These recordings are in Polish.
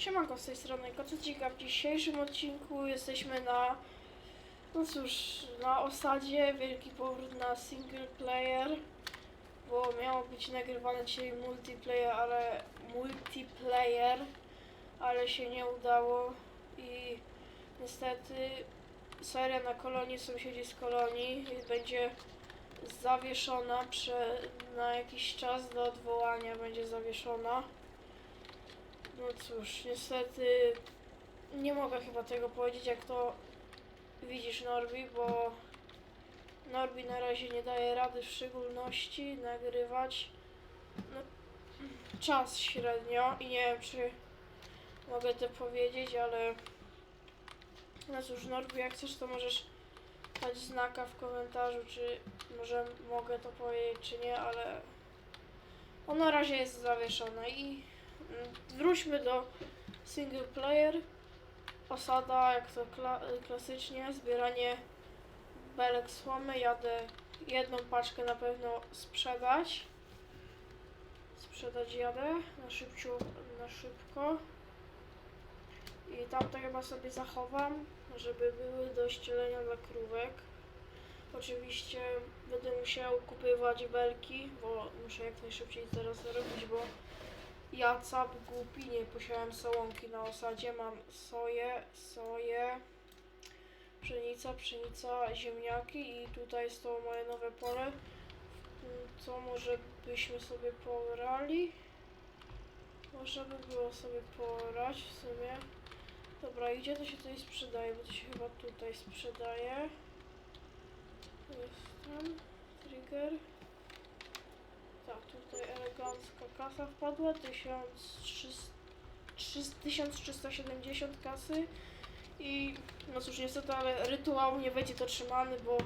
Siemanko, z tej strony Kocecika. W dzisiejszym odcinku jesteśmy na, no cóż, na osadzie, wielki powrót na single player, bo miało być nagrywane dzisiaj multiplayer, ale multiplayer, ale się nie udało i niestety seria na kolonii, sąsiedzi z kolonii będzie zawieszona prze, na jakiś czas do odwołania będzie zawieszona. No cóż, niestety nie mogę chyba tego powiedzieć, jak to widzisz Norbi, bo Norbi na razie nie daje rady w szczególności nagrywać no, czas średnio i nie wiem, czy mogę to powiedzieć, ale no cóż, Norbi, jak chcesz, to możesz dać znaka w komentarzu, czy może mogę to powiedzieć, czy nie, ale on na razie jest zawieszone i wróćmy do single player. Osada, jak to kla klasycznie, zbieranie belek słomy. Jadę jedną paczkę na pewno sprzedać. Sprzedać jadę na szybciu, na szybko. I tamte chyba sobie zachowam, żeby były do ścielenia dla krówek. Oczywiście będę musiał kupywać belki, bo muszę jak najszybciej teraz zrobić, bo ja cap głupi, nie posiadam sołonki na osadzie, mam soję, soję, pszenica, pszenica, ziemniaki i tutaj to moje nowe pole, co może byśmy sobie porali. Można by było sobie porać w sumie. Dobra, i gdzie to się tutaj sprzedaje? Bo to się chyba tutaj sprzedaje. Tu jest ten trigger. Elegancka kasa wpadła. 1300 1370 kasy. I no cóż, niestety, ale rytuał nie będzie dotrzymany, bo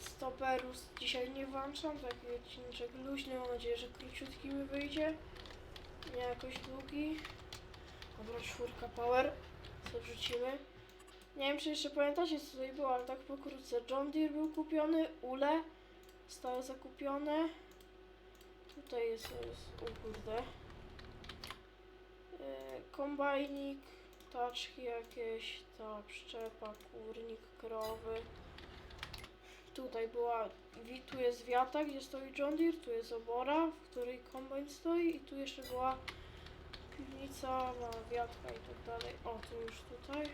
stoperus dzisiaj nie włączam. Taki odcinek luźny. Mam nadzieję, że króciutki mi wyjdzie. Nie jakoś długi. Dobra, czwórka power. Co wrzucimy? Nie wiem, czy jeszcze pamiętacie, co tutaj było, ale tak pokrótce. John Deere był kupiony, Ule zostały zakupione. Tutaj jest, jest o kurde. Yy, kombajnik, taczki jakieś, ta przyczepa, kurnik, krowy. Tutaj była, tu jest wiata, gdzie stoi John Deere, tu jest obora, w której kombajn stoi i tu jeszcze była piwnica, ma wiatka i tak dalej. O, tu już tutaj.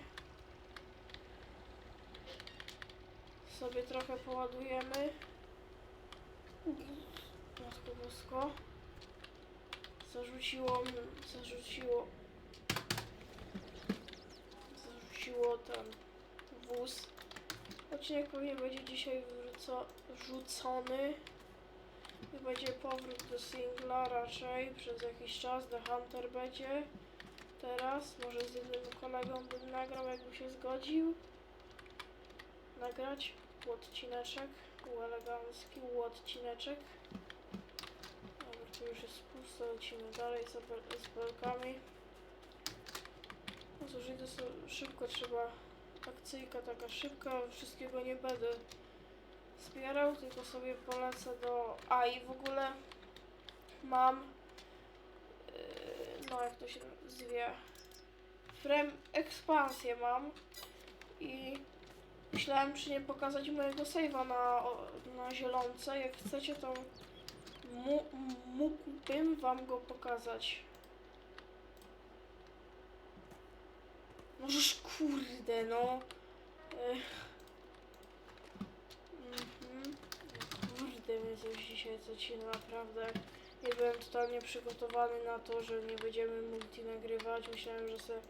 Sobie trochę poładujemy. Matko bosko. Zarzuciło, zarzuciło, zarzuciło ten wóz. Odcinek pewnie będzie dzisiaj wrzuco, wrzucony. Będzie powrót do singla raczej przez jakiś czas. The Hunter będzie teraz. Może z jednym kolegą bym nagrał, jakby się zgodził. Nagrać odcineczek. Elegancki odcineczek. Już jest pusto. Lecimy dalej z, z belkami. No cóż, idę szybko trzeba. Akcyjka taka szybka. Wszystkiego nie będę zbierał, tylko sobie polecę do... A i w ogóle mam... Yy, no jak to się zwie... Frem ekspansję mam i myślałem czy nie pokazać mojego save'a na, na zielonce. Jak chcecie to mógłbym wam go pokazać. Możesz kurde no. Mhm. Kurde, mnie coś dzisiaj zaczyna naprawdę. Nie byłem totalnie przygotowany na to, że nie będziemy multi nagrywać. Myślałem, że sobie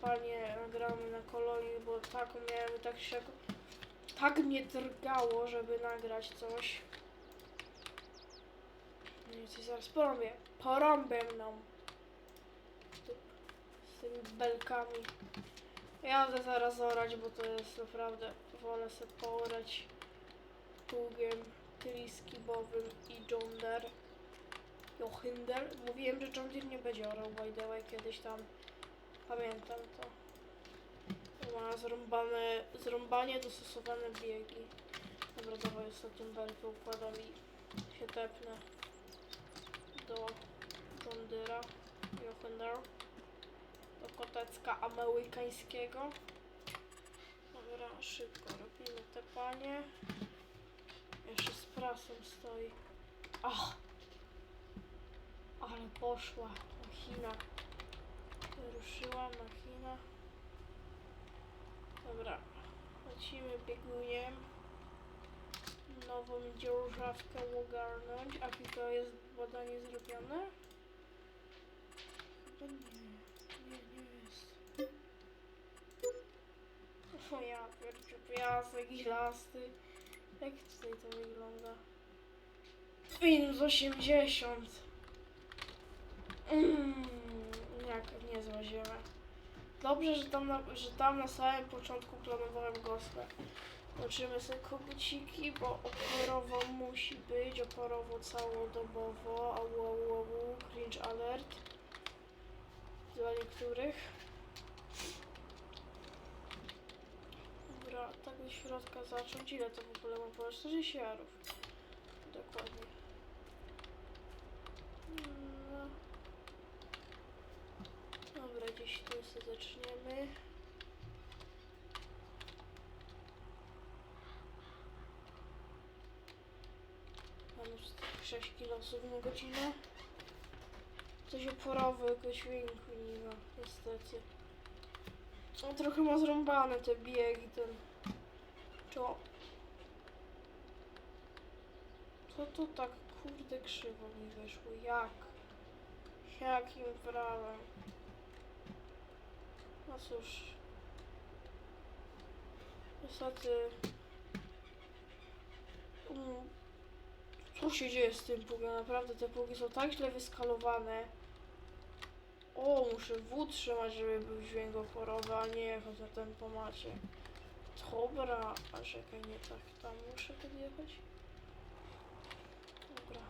fajnie nagramy na kolonii, bo taką miałem tak się tak mnie drgało, żeby nagrać coś. No i zaraz porąbię. Porąbię mną. Z tymi belkami. Jadę zaraz orać, bo to jest naprawdę... Wolę sobie poorać pługiem triskibowym i John Deere. Jochinder. Mówiłem, że John Deere nie będzie orał by the way, kiedyś tam pamiętam to. Ma zrąbane, zrąbanie dostosowane biegi. Dobra, dawaj ostatnią belkę układam i się tepnę do John Deere'a. Jochinder. dyskotecka amerykańskiego. Dobra, szybko robimy te panie. Jeszcze z prasą stoi. Ach! Ale poszła machina. Ruszyła machina. Dobra, lecimy bieguniem. Nową dzierżawkę ogarnąć. A tylko jest badanie zrobione? Nie. Nie, nie jest. O ja pierdziu, piasek i lasty. Jak tutaj to wygląda? Minus 80. Mm, jak niezła ziemia. Dobrze, że tam, na, że tam na samym początku planowałem gospę. Łączymy sobie koguciki, bo oporowo musi być, oporowo całodobowo, au, au, au, cringe alert dla niektórych. Dobra, tak do środka zacząć. Ile to w ogóle ma po 40 jarów. Dokładnie. No. Dobra, gdzieś tu sobie zaczniemy. Już tak 6 kilosów na godzinę. Coś oporowego dźwięku nie ma, niestety. On trochę ma zrąbane te biegi, ten... Czo... Co to tak kurde krzywo mi wyszło? Jak? Jakim prawem? No cóż... Niestety... Mm, Co się dzieje z tym pługiem? Naprawdę te pługi są tak źle wyskalowane. O, muszę W trzymać, żeby był dźwięk oporowy, a nie jechać na tempomacie. Dobra, a czekaj, nie tak, tam muszę podjechać. Dobra.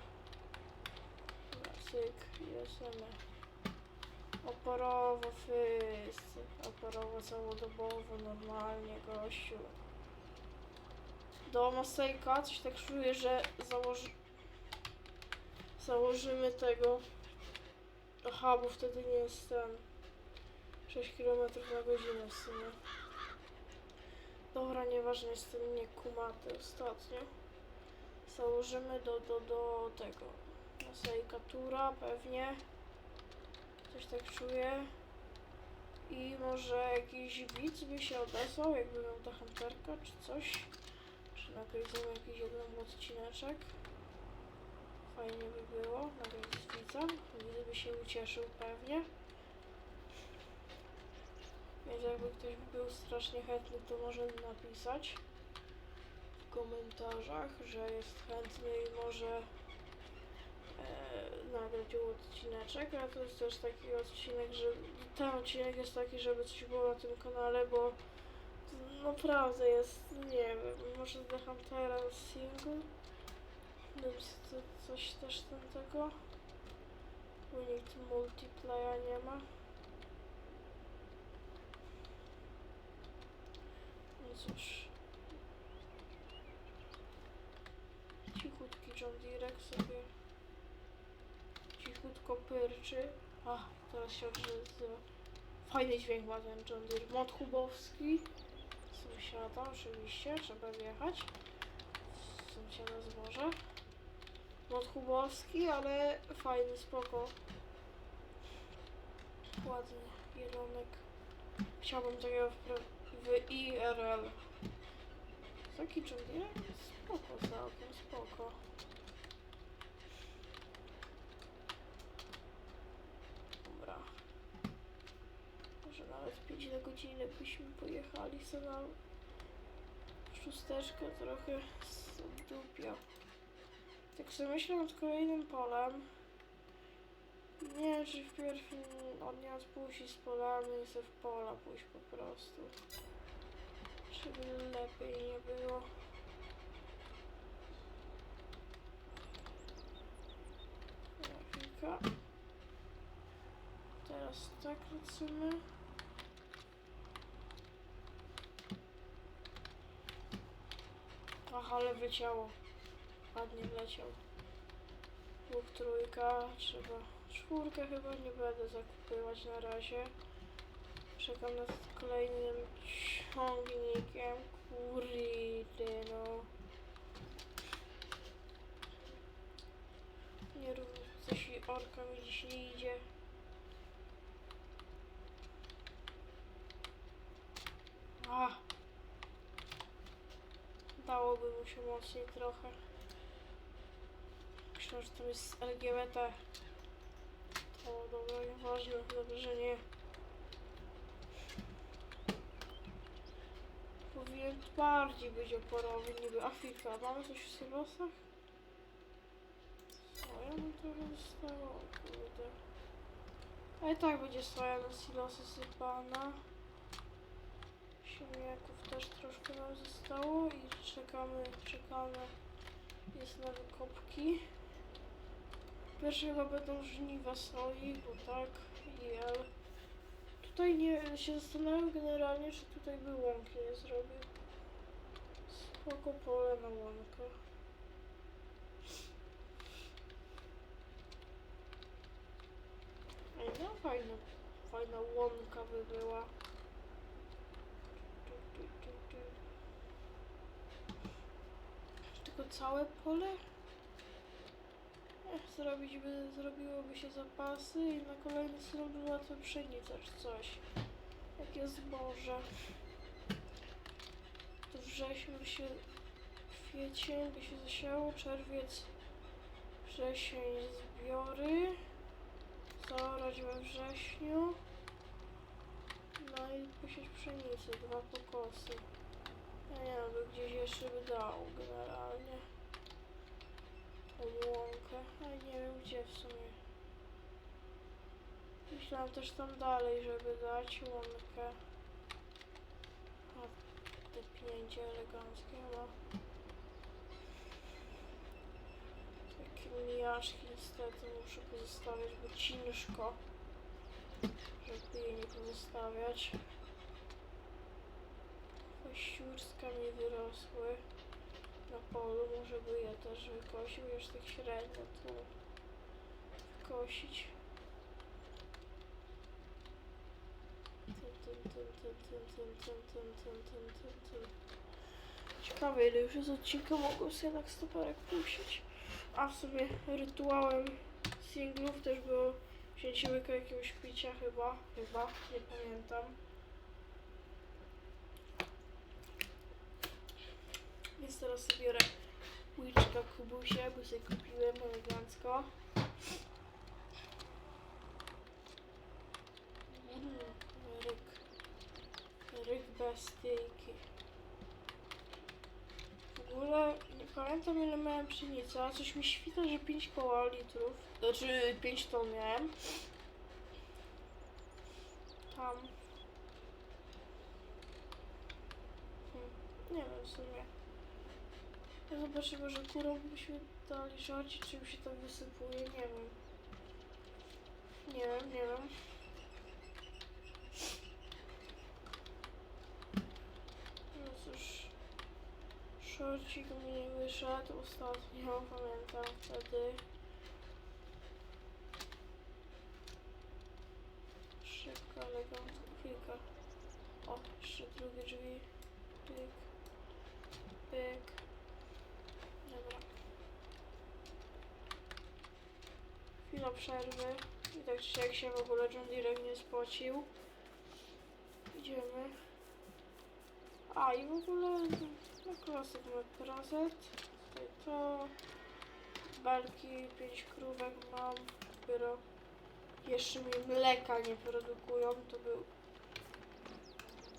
Dobra, cyk, jedziemy. Oporowo wszyscy, oporowo całodobowo, normalnie, gościu. Do Masejka coś tak czuję, że założy... założymy tego Aha, bo wtedy nie jest ten 6 km na godzinę w sumie. Dobra, nieważne, jestem niekumaty ostatnio. Założymy do, do, do tego. Sejkatura pewnie. Coś tak czuję. I może jakiś widz by się odezwał, jakby miał ta hunterka czy coś. Czy nagrywamy jakiś jeden odcineczek. Fajnie by było, nagrać z widza. Widz by się ucieszył pewnie. Więc jakby ktoś był strasznie chętny, to może napisać w komentarzach, że jest chętny i może e, nagrać odcineczek, a to jest też taki odcinek, że ten odcinek jest taki, żeby coś było na tym kanale, bo naprawdę jest, nie wiem, może dla Huntera single, więc to coś też ten tego, bo nikt multiplayer nie ma. No cóż. Cichutki John Direk sobie cichutko pyrczy. A, teraz się odzywa. Fajny dźwięk ma ten John Deere. Mod Hubowski. Sąsiada oczywiście, trzeba wjechać. Sąsiada zboże. Mod Hubowski, ale fajny, spoko. Ładny, jelonek. Chciałbym takiego w, w IRL. Taki Deere? Spoko, całkiem spoko. Dobra. Może nawet 5 na godzinę byśmy pojechali sobie na szósteczkę trochę z dupia. Tak sobie myślę nad kolejnym polem. Nie wiem, czy wpierw od niego pójść z polami i sobie w pola pójść po prostu. Żeby lepiej nie było. Grafika. Teraz tak lecimy. Ach, ale wleciało. Ładnie wleciał. Dwóch trójka, trzeba czwórkę chyba nie będę zakupywać na razie. Czekam nad kolejnym ciągnikiem. Kurde, no. Nie rób coś i orka mi dziś nie idzie. A. Dałoby mu się mocniej trochę. Myślę, że to jest LGBT. To dobra, nieważne, dobrze, że nie. Powinien bardziej być oporowy niby Afryka. Mamy coś w silosach? Soja mi trochę zostało, kurde. A i tak będzie soja na silosy sypana. Ziemniaków też troszkę nam zostało i czekamy, czekamy. Jest na wykopki. Pierwsze chyba będą żniwa soi, bo tak, jel. Tutaj nie, się zastanawiam generalnie, czy tutaj by łąki nie zrobił. Spoko pole na łąkę. Ej, no fajna, fajna łąka by była. Tylko całe pole? Zrobić by, zrobiłoby się zapasy i na kolejny sezon by łatwo pszenica czy coś. Jakie zboże. To wrześniu się, kwiecień by się zasiało, czerwiec, wrzesień zbiory, zaorać we wrześniu, no i posieć pszenicę, dwa pokosy. Ja nie wiem, gdzieś jeszcze by dał generalnie łąkę, ale nie wiem gdzie w sumie. Myślałam też tam dalej, żeby dać łąkę. O, te pnięcie eleganckie, no. Takie mijaszki niestety muszę pozostawiać, bo ciężko, żeby je nie pozostawiać. Kościurska mi wyrosły na polu. Może ja też wykosił, już tych średnio to kosić. Ciekawe ile już jest odcinka, mogą sobie jednak stoperek puścić. A w sumie rytuałem singlów też było wzięcie łyka jakiegoś picia chyba, chyba, nie pamiętam. Teraz biorę łyczka kubusie, bo sobie kupiłem elegancko. Mm, ryk. Ryk bestyjki. W ogóle nie pamiętam ile miałem pszenicy, ale coś mi świta, że 5 koła litrów. Znaczy 5 ton miałem. Tam. Hmm, nie wiem w sumie. Ja zobaczę, może kurą byśmy dali żarcie, czy im się tam wysypuje, nie wiem. Nie wiem, nie wiem. No cóż, szorcik mi wyszedł ostatnio, pamiętam wtedy. Szybko, elegancko, chwilka. O, jeszcze drugie drzwi. Pyk. Pyk. Dobra. Chwila przerwy. I tak czy jak się w ogóle John Deere nie spocił. Idziemy. A i w ogóle na klasy mamy prezent. Tutaj to. Belki, 5 krówek mam. Dopiero jeszcze mi mleka nie produkują. To był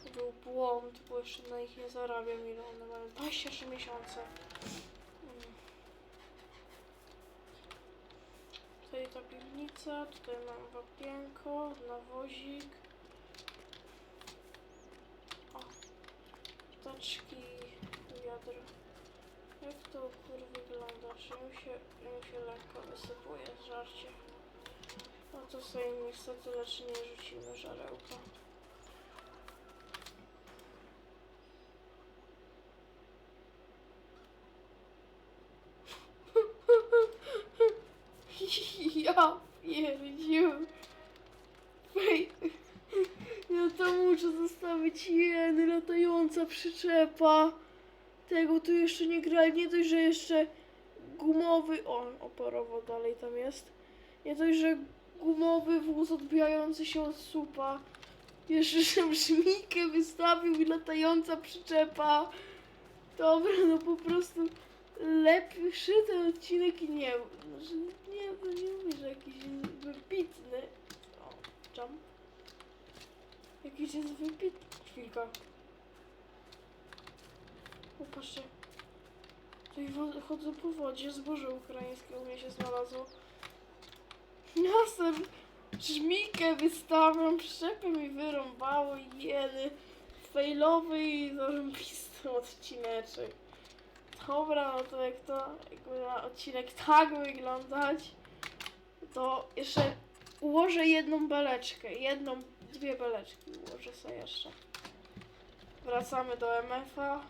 to był błąd, bo jeszcze na nich nie zarabiam ile one mają. 23 miesiące. Mm. Tutaj ta piwnica, tutaj mam wapienko, nawozik. O, taczki, wiadro. Jak to kur wygląda? Czy mi się, mi się lekko wysypuje z żarcie? No to sobie niestety lecz nie rzucimy żarełka. Pierdziu. Ej, Ja to muszę zostawić jeny, latająca przyczepa. Tego tu jeszcze nie grali, nie dość, że jeszcze gumowy, o, oporowo dalej tam jest. Nie dość, że gumowy wóz odbijający się od supa. Jeszcze że brzmikę wystawił i latająca przyczepa. Dobra, no po prostu lepszy ten odcinek nie znaczy, nie, no nie mówię, że jakiś jest wybitny. O, jump. Jakiś jest wybitny. Chwilka. Popatrzcie. Tutaj chodzę po wodzie, zboże ukraińskie u mnie się znalazło. Miastem żmikę wystawiam, przyczepy mi wyrąbało jedy. Failowy i zarąbisty odcineczek. Dobra, no to jak to jakby ma odcinek tak wyglądać, to jeszcze ułożę jedną beleczkę. Jedną, dwie beleczki ułożę sobie jeszcze. Wracamy do MF-a,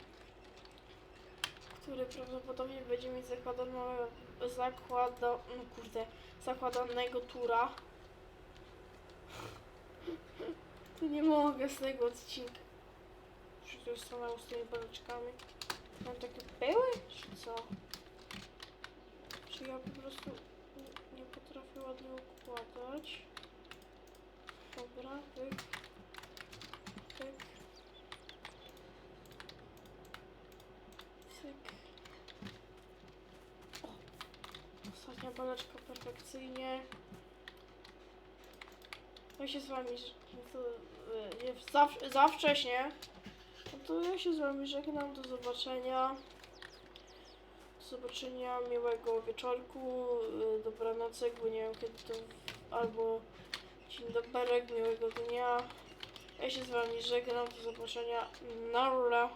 który prawdopodobnie będzie mieć zakładanego, zakłada, no kurde, zakładanego tura. Tu nie mogę z tego odcinka. To jest stanęło z tymi beleczkami? Mam takie były, czy co? Czy ja po prostu nie- nie potrafię ładnie układać? Dobra, pyk. Pyk. Cyk. O! Ostatnia baleczka perfekcyjnie. Ja się z wami, to, nie, za, za wcześnie. To ja się z wami żegnam, do zobaczenia. Do zobaczenia, miłego wieczorku, y, dobranocek, bo nie wiem kiedy to, albo dzień dobry, miłego dnia. Ja się z wami żegnam, do zobaczenia, nara.